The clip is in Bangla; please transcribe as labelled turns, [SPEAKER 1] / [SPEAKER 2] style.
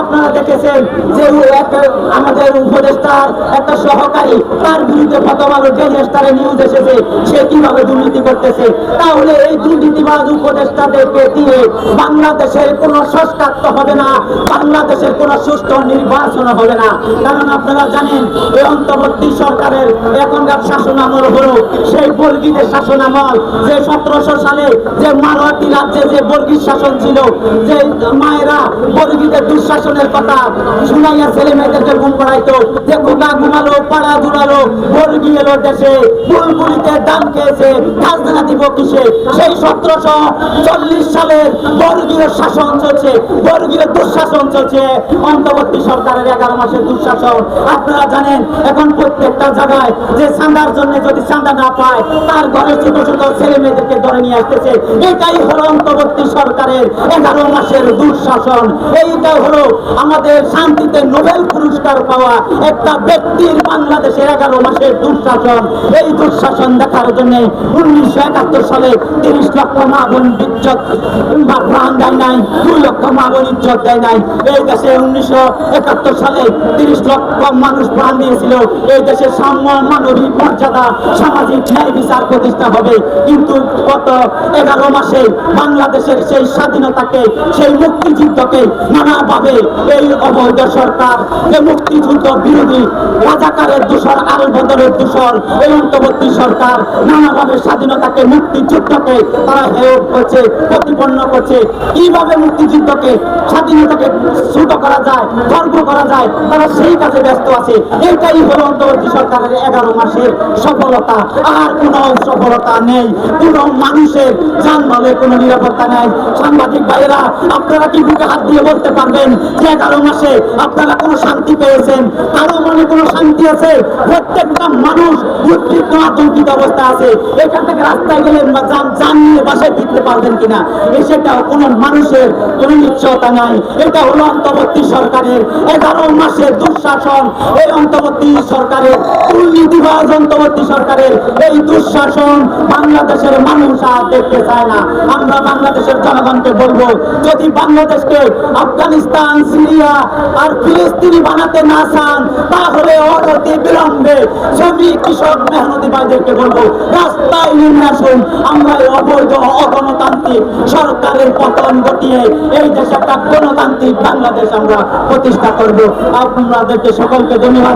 [SPEAKER 1] আপনারা দেখেছেন যে আমাদের উপদেষ্টার একটা সহকারী, তার বিরুদ্ধে ফতোয়ালো ডেলি স্টারে নিউজ এসেছে, সে কীভাবে দুর্নীতি করতেছে? তাহলে এই দুর্নীতিবাজ উপদেষ্টাদেরকে দিয়ে বাংলাদেশের কোনো সংস্কার তো হবে না, বাংলাদেশের কোনো সুষ্ঠু নির্বাচন হবে না। কারণ আপনারা জানেন, এই অন্তর্বর্তী সরকারের এখনকার শাসন আমল হলো সেই বর্গীদের শাসন আমল যে সতেরোশো সালে যে মারোয়াটি রাজ্যে যে বর্গীর শাসন ছিল। যে মায়েরা বর্গীদের দুঃশাসনের কথা শুনাইয়া ছেলে মেয়েদেরকে ঘুম পড়াইতো। যে গোটা ঘুমালো, পাড়া ঘুরালো, বর্গী এলো দেশে, বুলবুলিতে দাম খেয়েছে, খাজনা দিব কিসে? সেই সতেরোশো চল্লিশ সালের বর্গীয় শাসন চলছে, বর্গীয় দুঃশাসন চলছে। অন্তর্বর্তী সরকারের এগারো মাসের দুঃশাসন। আপনারা জানেন, এখন প্রত্যেকটা জায়গায় যে চাঁদার জন্য যদি চাঁদা না পায়, তার ঘরে ছোট ছোট ছেলে মেয়েদেরকে ধরে নিয়ে আসতেছে। এটাই হলো অন্তর্বর্তী সরকারের এগারো মাসের দুঃশাসন। এইটাই হলো আমাদের শান্তিতে নোবেল পুরস্কার পাওয়া একটা ব্যক্তির বাংলাদেশের এগারো মাসের দুঃশাসন। এই দুঃশাসন দেখার জন্য উনিশশো একাত্তর সালে তিরিশ লক্ষ মা বোন ইজ্জত প্রাণ দেয় নাই, দুই লক্ষ মা বোন ইজ্জত দেয় নাই। এই দেশে উনিশশো একাত্তর সালে তিরিশ লক্ষ মানুষ প্রাণ দিয়েছিল। এই দেশের সাম্য মানবিক মর্যাদা সামাজিক ন্যায় বিচার প্রতিষ্ঠা হবে। কিন্তু গত এগারো মাসে বাংলাদেশের সেই স্বাধীনতাকে, সেই মুক্তিযুদ্ধকে নানাভাবে এই অবৈধ সরকার, যে মুক্তিযুদ্ধ বিরোধী রাজাকারের দূষণ আল বদরের দূষণ, এই অন্তর্বর্তী সরকার নানাভাবে স্বাধীনতাকে, মুক্তিযুদ্ধকে তারা হেয় করছে, প্রতিপন্ন করছে। কীভাবে মুক্তিযুদ্ধকে, স্বাধীনতাকে ছোট করা যায় গর্ব করা যায়, তারা সেই কাজে ব্যস্ত আছে। এটাই হলো অন্তর্বর্তী সরকারের এগারো মাসের সফলতা। আর কোনো সফলতা নেই। কোনো মানুষের যানবাহনের কোনো নিরাপত্তা নেই। সাংবাদিক ভাইয়েরা, আপনারা কি বুকে হাত দিয়ে বলতে পারবেন যে এগারো মাসে আপনারা কোনো শান্তি পেয়েছেন? কারও মনে কোনো শান্তি আছে? প্রত্যেকটা মানুষ উদ্বিগ্ন আতঙ্কিত অবস্থা আছে। এখান থেকে রাস্তায় গেলে যান নিয়ে বাসায় ফিরতে পারবেন কিনা? এ সেটাও কোনো মানুষের কোনো নিশ্চয়তা নাই। এটা হলো অন্তর্বর্তী সরকারের এগারো মাসের দুঃশাসন। এই অন্তর্বর্তী সরকারের দুর্নীতিবাজ অন্তর্বর্তী সরকারের এই দুঃশাসন বাংলাদেশের মানুষ আর দেখতে চায় না। আমরা বাংলাদেশের জনগণকে বলব, যদি বাংলাদেশকে আফগানিস্তান, সিরিয়া আর ফিলিস্তিনি বানাতে না চান, তাহলে অনতি বিলম্বে শ্রমিক কৃষক, মেহনতি ভাইদেরকে বলব, রাস্তায় নেমে আসুন। আমরা এই অবৈধ অগণতান্ত্রিক সরকারের পতন ঘটিয়ে এই দেশে একটা গণতান্ত্রিক বাংলাদেশ আমরা প্রতিষ্ঠা করব। আপনাদেরকে সকলকে ধন্যবাদ।